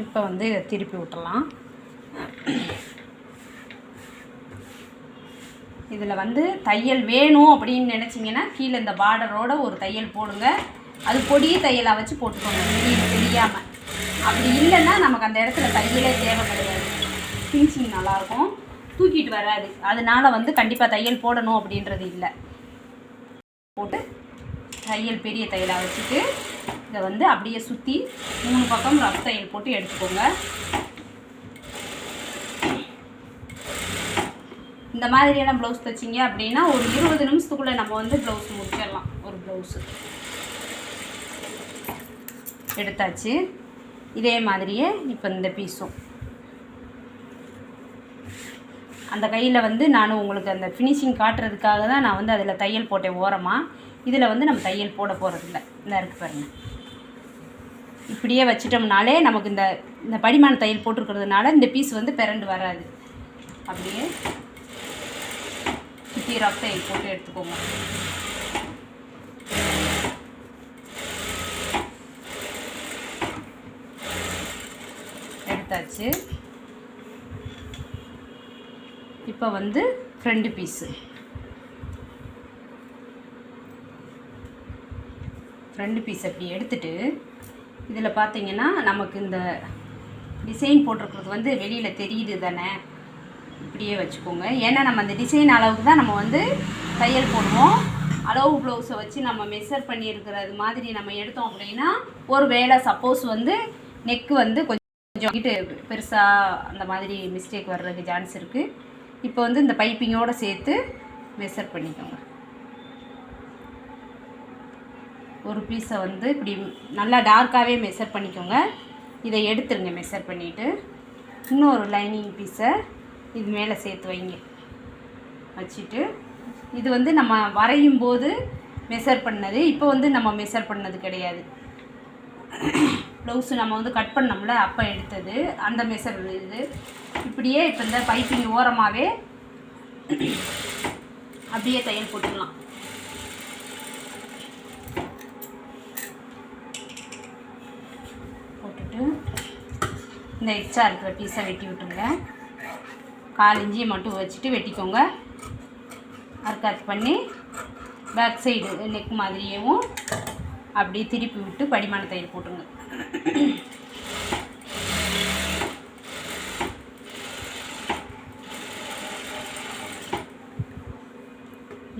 இப்போ வந்து இதை திருப்பி விட்டுலாம் இதில் வந்து தையல் வேணும் அப்படின்னு நினச்சிங்கன்னா கீழே இந்த பார்டரோட ஒரு தையல் போடுங்க. அது பொடி தையலாக வச்சு போட்டுக்கோங்க. வெளியில் தெரியாமல் அப்படி இல்லைன்னா நமக்கு அந்த இடத்துல தையலே தேவை கிடையாது. ஃபினிஷிங் நல்லாயிருக்கும். தூக்கிட்டு வராது. அதனால வந்து கண்டிப்பாக தையல் போடணும் அப்படின்றது இல்லை. போட்டு தையல் பெரிய தையலாக வச்சுட்டு இதை வந்து அப்படியே சுற்றி மூணு பக்கம் ரஃப் தையல் போட்டு எடுத்துக்கோங்க. இந்த மாதிரியான ப்ளவுஸ் தைச்சிங்க அப்படின்னா ஒரு இருபது நிமிஷத்துக்குள்ளே நம்ம வந்து ப்ளவுஸ் முடிச்சிடலாம். ஒரு ப்ளவுஸு எடுத்தாச்சு. இதே மாதிரியே இப்போ இந்த பீஸும் அந்த கையில் வந்து நான் உங்களுக்கு அந்த ஃபினிஷிங் காட்டுறதுக்காக தான் நான் வந்து அதில் தையல் போட்டேன் ஓரமாக இதில் வந்து நம்ம தையல் போட போகிறதில்ல இந்த இருக்கு பாருங்கள் இப்படியே வச்சிட்டோம்னாலே நமக்கு இந்த இந்த படிமான தையல் போட்டிருக்கிறதுனால இந்த பீஸ் வந்து பிறண்டு வராது. அப்படியே சுற்றி ரஃப் தையல் போட்டு எடுத்துக்கோங்க. எடுத்தாச்சு. இப்போ வந்து ஃப்ரண்ட் பீஸு ஃப்ரண்ட் பீஸ் அப்படி எடுத்துட்டு இதில் பார்த்தீங்கன்னா நமக்கு இந்த டிசைன் போட்டிருக்கிறது வந்து வெளியில் தெரியுது தானே? இப்படியே வச்சுக்கோங்க. ஏன்னா நம்ம அந்த டிசைன் அளவுக்கு தான் நம்ம வந்து தையல் போடுவோம். அளவு ப்ளவுஸை வச்சு நம்ம மெஷர் பண்ணியிருக்கிறது மாதிரி நம்ம எடுத்தோம் அப்படின்னா ஒரு வேளை சப்போஸ் வந்து நெக்கு வந்து கொஞ்சம் கிட்டு பெருசாக அந்த மாதிரி மிஸ்டேக் வர்றதுக்கு சான்ஸ் இருக்குது இப்போ வந்து இந்த பைப்பிங்கோடு சேர்த்து மெஷர் பண்ணிக்கோங்க. ஒரு பீஸை வந்து இப்படி நல்லா டார்க்காகவே மெஷர் பண்ணிக்கோங்க. இதை எடுத்துருங்க மெஷர் பண்ணிவிட்டு இன்னொரு லைனிங் பீஸை இது மேலே சேர்த்து வைங்க. வச்சுட்டு இது வந்து நம்ம வரையும் போது மெஷர் பண்ணது. இப்போ வந்து நம்ம மெஷர் பண்ணது கிடையாது. ப்ளவுஸு நம்ம வந்து கட் பண்ணோம்ல அப்போ எடுத்தது. அந்த மெஷர் இது. இப்படியே இப்போ இந்த பைப்பிங் ஓரமாகவே அப்படியே தையல் போட்டுக்கலாம் போட்டுட்டு இந்த எக்ஸ்ட்ரா இருக்கிற பீஸை வெட்டி விட்டுருங்க. கால் இஞ்சியை மட்டும் வச்சுட்டு வெட்டிக்கோங்க. அர்க்காத் பண்ணி பேக் சைடு நெக் மாதிரியேவும் அப்படியே திருப்பி விட்டு படிமான தயிர் போட்டுருங்க.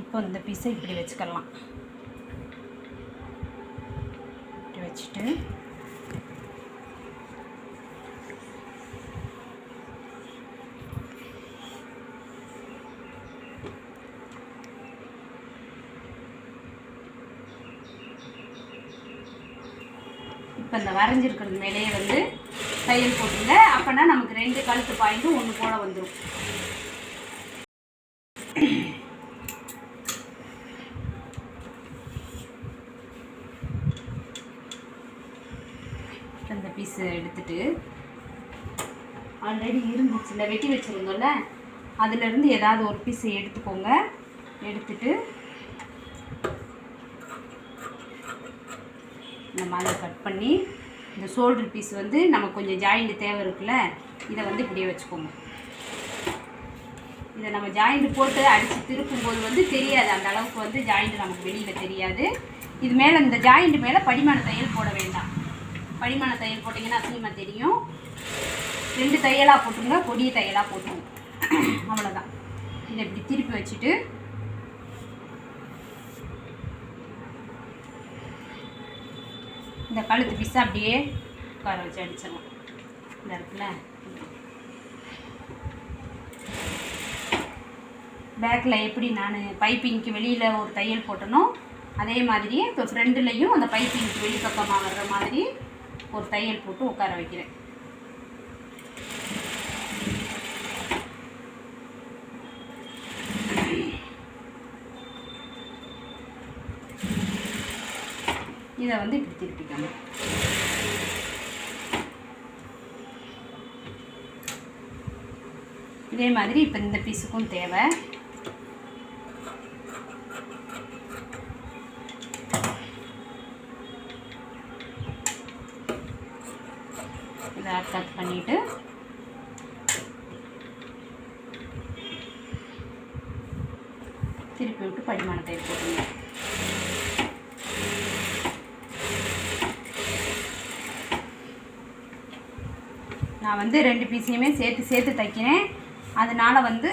இப்போ இந்த பீஸை இப்படி வச்சுக்கலாம். இப்படி வச்சுட்டு இப்போ இந்த வரைஞ்சிருக்கிறது மேலேயே வந்து தையல் போட்டுங்க. அப்போனா நமக்கு ரெண்டு கழுத்து பாயிண்ட்டும் ஒன்று போல வந்துடும் இந்த பீஸ் எடுத்துட்டு ஆல்ரெடி இருந்துச்சுல வெட்டி வச்சுருந்தோம்ல அதுலேருந்து ஏதாவது ஒரு பீஸை எடுத்துக்கோங்க. எடுத்துட்டு மாதிரி கட் பண்ணி இந்த ஷோல்டர் பீஸ் வந்து நமக்கு கொஞ்சம் ஜாயிண்ட் தேவை இருக்குல்ல இதை வந்து இப்படியே வச்சுக்கோங்க. இதை நம்ம ஜாயிண்ட் போட்டு அடித்து திருப்பும்போது வந்து தெரியாது அந்த அளவுக்கு வந்து ஜாயிண்ட் நமக்கு வெளியில் தெரியாது. இது மேலே இந்த ஜாயிண்ட் மேலே படிமான தையல் போட வேண்டாம். படிமான தையல் போட்டிங்கன்னா அசிங்கமாக தெரியும். ரெண்டு தையலாக போட்டுருங்க கொடிய தையலாக போட்டுருங்க. அவ்வளோதான் இதை இப்படி திருப்பி வச்சுட்டு இந்த கழுத்து பீஸை அப்படியே உட்கார வச்சு அடிச்சிடலாம். இந்த இருக்குல்ல? பேக்கில் எப்படி நான் பைப்பிங்க்கு வெளியில் ஒரு தையல் போட்டனோ அதே மாதிரியே இப்போ ஃப்ரெண்டுலையும் அந்த பைப்பிங்க்கு வெளிப்பக்கமாக வர்ற மாதிரி ஒரு தையல் போட்டு உட்கார வைக்கிறேன். இதை வந்து இப்படி திருப்பிக்கணும் இதே மாதிரி இப்போ இந்த பீஸுக்கும் தேவை. இதை கட் பண்ணிவிட்டு திருப்பி விட்டு பரிமாணத்தை போட்டுங்க நான் வந்து ரெண்டு பீஸையுமே சேர்த்து சேர்த்து தைக்கிறேன். அதனால் வந்து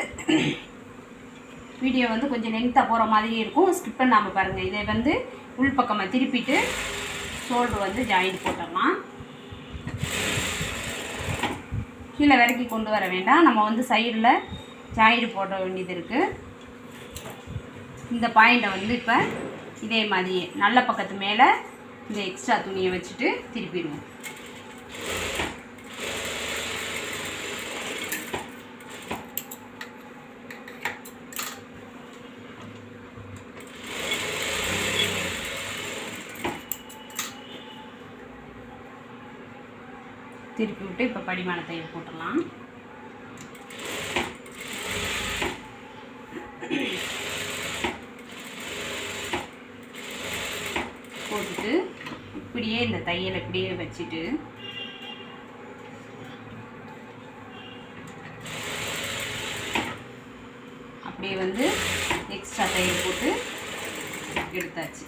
வீடியோ வந்து கொஞ்சம் லென்த்தாக போகிற மாதிரி இருக்கும். ஸ்கிப் பண்ணாமல் பாருங்கள் இதை வந்து உள்பக்கமாக திருப்பிட்டு ஷோல்டர் வந்து ஜாயின் போட்டுடலாம். கீழே விறக்கி கொண்டு வர வேண்டாம். நம்ம வந்து சைடில் ஜாயிடு போட வேண்டியது இருக்குது இந்த பாயிண்ட்டை வந்து இப்போ இதே மாதிரியே நல்ல பக்கத்து மேலே இந்த எக்ஸ்ட்ரா துணியை வச்சுட்டு திருப்பிடுவோம். திருப்பி விட்டு இப்போ படிமான தையல் போட்டுடலாம். போட்டுட்டு இப்படியே இந்த தையலை இப்படியே வச்சுட்டு அப்படியே வந்து எக்ஸ்ட்ரா தையல் போட்டு எடுத்தாச்சு.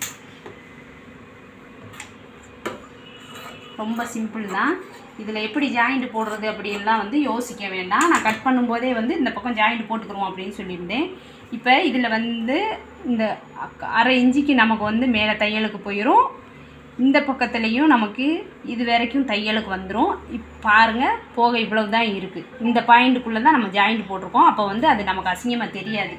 ரொம்ப சிம்பிள் தான். இதில் எப்படி ஜாயிண்ட் போடுறது அப்படின்லாம் வந்து யோசிக்க வேண்டாம். நான் கட் பண்ணும்போதே வந்து இந்த பக்கம் ஜாயிண்ட் போட்டுக்கிறோம் அப்படின்னு சொல்லியிருந்தேன். இப்போ இதில் வந்து இந்த அரை இஞ்சிக்கு நமக்கு வந்து மேலே தையலுக்கு போயிடும் இந்த பக்கத்துலேயும் நமக்கு இது வரைக்கும் தையலுக்கு வந்துடும் இப் பாருங்கள் போக இவ்வளவு தான் இருக்குது இந்த பாயிண்ட்டுக்குள்ளே தான் நம்ம ஜாயிண்ட் போட்டிருக்கோம். அப்போ வந்து அது நமக்கு அசிங்கமாக தெரியாது.